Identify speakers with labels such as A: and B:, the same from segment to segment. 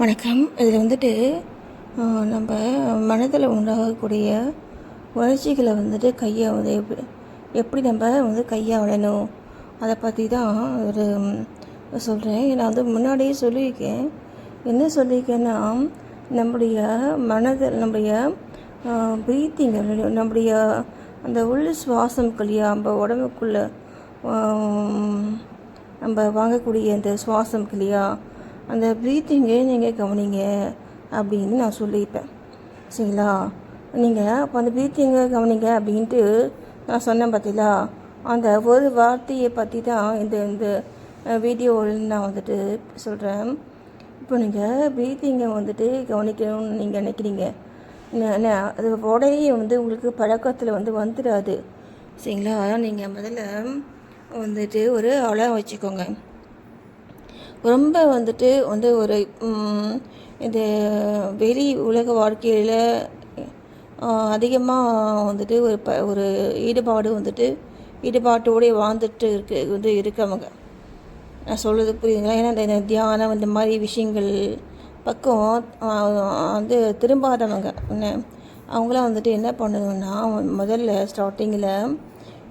A: வணக்கம். இதில் வந்துட்டு நம்ம மனதில் உண்டாகக்கூடிய உணர்ச்சிகளை வந்துட்டு கையாவது எப்படி எப்படி நம்ம வந்து கையாளணும் அதை பற்றி தான் ஒரு சொல்கிறேன் நான் வந்து முன்னாடியே சொல்லியிருக்கேன். என்ன சொல்லியிருக்கேன்னா நம்முடைய மனதில் நம்முடைய ப்ரீத்திங் நம்முடைய அந்த உள் சுவாசம் இல்லையா நம்ம உடம்புக்குள்ளே நம்ம வாங்கக்கூடிய அந்த சுவாசம் இல்லையா அந்த ப்ரீத்திங்கை நீங்கள் கவனிங்க அப்படின்னு நான் சொல்லியிருப்பேன் சரிங்களா? நீங்கள் அப்போ அந்த ப்ரீத்திங்கை கவனிங்க அப்படின்ட்டு நான் சொன்னேன் பார்த்தீங்களா அந்த ஒரு வார்த்தையை பற்றி தான் இந்த இந்த வீடியோவில் நான் வந்துட்டு சொல்கிறேன் இப்போ நீங்கள் ப்ரீத்திங்கை வந்துட்டு கவனிக்கணும்னு நீங்கள் நினைக்கிறீங்க. அது உடனே வந்து உங்களுக்கு பழக்கத்தில் வந்து வந்துடாது சரிங்களா? நீங்கள் முதல்ல வந்துட்டு ஒரு அளவு வச்சுக்கோங்க. ரொம்ப வந்துட்டு வந்து ஒரு இந்த வெளி உலக வாழ்க்கையில் அதிகமாக வந்துட்டு ஒரு ப ஒரு ஈடுபாடு வந்துட்டு ஈடுபாட்டோடய வாழ்ந்துட்டு இருக்கு வந்து இருக்கவங்க. நான் சொல்கிறது புரியுதுங்களா? ஏன்னா இந்த தியானம் இந்த மாதிரி விஷயங்கள் பக்கம் வந்து திரும்பாதவங்க. என்ன அவங்களாம் வந்துட்டு என்ன பண்ணணும்னா முதல்ல ஸ்டார்டிங்கில்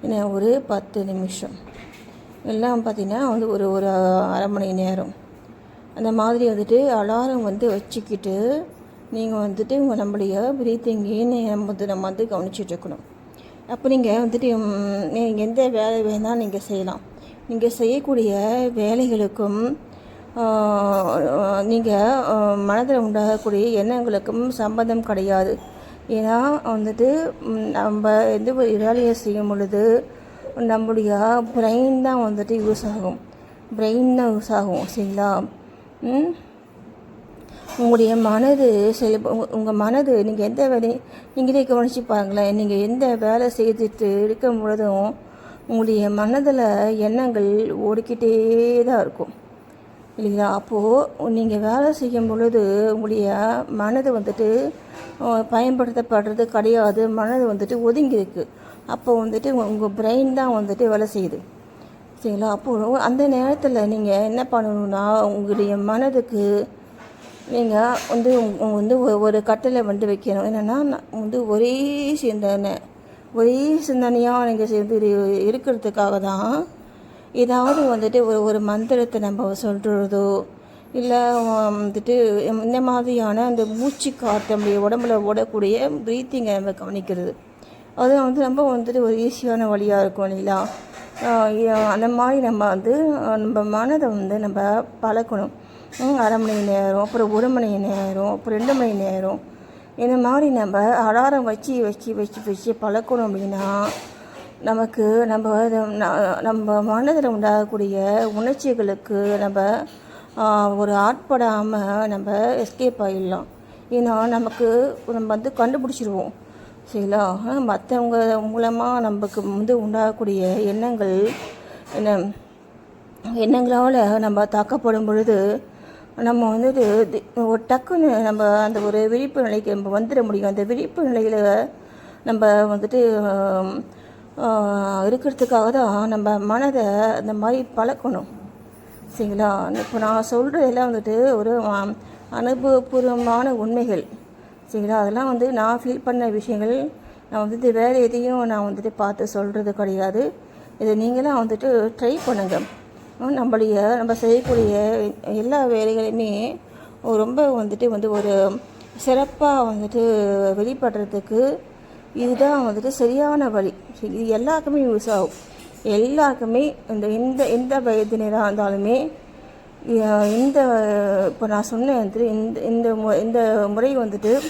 A: என்ன ஒரு பத்து நிமிஷம். எல்லாம் பார்த்திங்கன்னா வந்து ஒரு ஒரு அரை மணி நேரம். அந்த மாதிரி வந்துட்டு அலாரம் வந்து வச்சுக்கிட்டு நீங்கள் வந்துட்டு உங்கள் நம்முடைய ப்ரீத்திங்கையும் நம்ம வந்து நம்ம வந்து கவனிச்சிட்டு இருக்கணும்? அப்போ நீங்கள் வந்துட்டு நீங்கள் எந்த வேலை வேணால் நீங்கள் செய்யலாம். நீங்கள் செய்யக்கூடிய வேலைகளுக்கும் நீங்கள் மனதில் உண்டாகக்கூடிய எண்ணங்களுக்கும் சம்பந்தம் கிடையாது. ஏன்னா வந்துட்டு நம்ம எந்த ஒரு வேலையை செய்யும் பொழுது நம்முடைய பிரெயின் தான் வந்துட்டு யூஸ் ஆகும். பிரெயின் தான் யூஸ் ஆகும் சரிங்களா? உங்களுடைய மனது சில உங்கள் மனது நீங்கள் எந்த வேலை நீங்களே கவனித்து பாருங்களேன். நீங்கள் எந்த வேலை செய்துட்டு இருக்கும் பொழுதும் உங்களுடைய மனதில் எண்ணங்கள் ஓடிக்கிட்டே தான் இருக்கும். இல்லைங்களா? அப்போது நீங்கள் வேலை செய்யும் பொழுது உங்களுடைய மனது வந்துட்டு பயன்படுத்தப்படுறது கிடையாது. மனது வந்துட்டு ஒதுங்கி இருக்குது அப்போ வந்துட்டு உங்கள் பிரெயின் தான் வந்துட்டு வேலை செய்யுது. சரிங்களா? அப்போது அந்த நேரத்தில் நீங்கள் என்ன பண்ணணும்னா உங்களுடைய மனதுக்கு நீங்கள் வந்து வந்து ஒரு கட்டளை வந்து வைக்கணும். என்னென்னா நான் வந்து ஒரே சிந்தனை ஒரே சிந்தனையாக நீங்கள் சேர்ந்து இருக்கிறதுக்காக தான் ஏதாவது வந்துட்டு ஒரு ஒரு மந்திரத்தை நம்ம சொல்கிறதோ இல்லை வந்துட்டு இந்த மாதிரியான அந்த மூச்சு காற்று நம்முடைய உடம்புல ஓடக்கூடிய ப்ரீத்திங்கை நம்ம கவனிக்கிறது. அது வந்து ரொம்ப வந்துட்டு ஒரு ஈஸியான வழியாக இருக்கும் இல்லைங்களா? அந்த மாதிரி நம்ம வந்து நம்ம மனதை வந்து நம்ம பழக்கணும். அரை மணி நேரம் அப்புறம் ஒரு மணி நேரம் அப்புறம் ரெண்டு மணி நேரம். இந்த மாதிரி நம்ம அலாரம் வச்சு வச்சு வச்சு வச்சு பழக்கணும் அப்படின்னா நமக்கு நம்ம நம்ம மனதில் உண்டாகக்கூடிய உணர்ச்சிகளுக்கு நம்ம ஒரு ஆட்படாமல் நம்ம எஸ்கேப் ஆகிடலாம் ஏன்னா நமக்கு நம்ம வந்து கண்டுபிடிச்சிருவோம். சரிங்களா ஆனால் மற்றவங்க மூலமாக நமக்கு வந்து உண்டாகக்கூடிய எண்ணங்கள் என்ன? எண்ணங்களால் நம்ம தாக்கப்படும் பொழுது நம்ம வந்துட்டு ஒரு டக்குன்னு நம்ம அந்த ஒரு விழிப்பு நிலைக்கு நம்ம வந்துட முடியும். அந்த விழிப்பு நிலையில் நம்ம வந்துட்டு இருக்கிறதுக்காக தான் நம்ம மனதை அந்த மாதிரி பழக்கணும். சரிங்களா? இப்போ நான் சொல்கிறதெல்லாம் வந்துட்டு ஒரு அனுபவபூர்வமான உண்மைகள். சரிங்களா? அதெல்லாம் வந்து நான் ஃபீல் பண்ண விஷயங்கள். நான் வந்துட்டு வேறு எதையும் நான் வந்துட்டு பார்த்து சொல்கிறது கிடையாது. இதை நீங்களாம் வந்துட்டு ட்ரை பண்ணுங்கள் நம்மளுடைய நம்ம செய்யக்கூடிய எல்லா வேலைகளையுமே ரொம்ப வந்துட்டு வந்து ஒரு சிறப்பாக வந்துட்டு வெளிப்படுறதுக்கு இதுதான் வந்துட்டு சரியான வழி. சரி, இது எல்லாருக்குமே யூஸ் ஆகும். எல்லாருக்குமே இந்த எந்த எந்த வயதினராக இருந்தாலுமே இந்த இப்போ நான் சொன்னேன் வந்துட்டு இந்த இந்த மு- இந்த முறை வந்துட்டு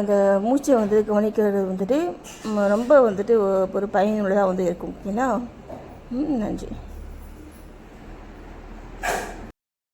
A: இந்த மூச்சை வந்து கவனிக்கிறது வந்துட்டு ரொம்ப வந்துட்டு ஒரு பயனுள்ளதாக வந்து இருக்கும். ஓகேங்களா ம் நன்றி.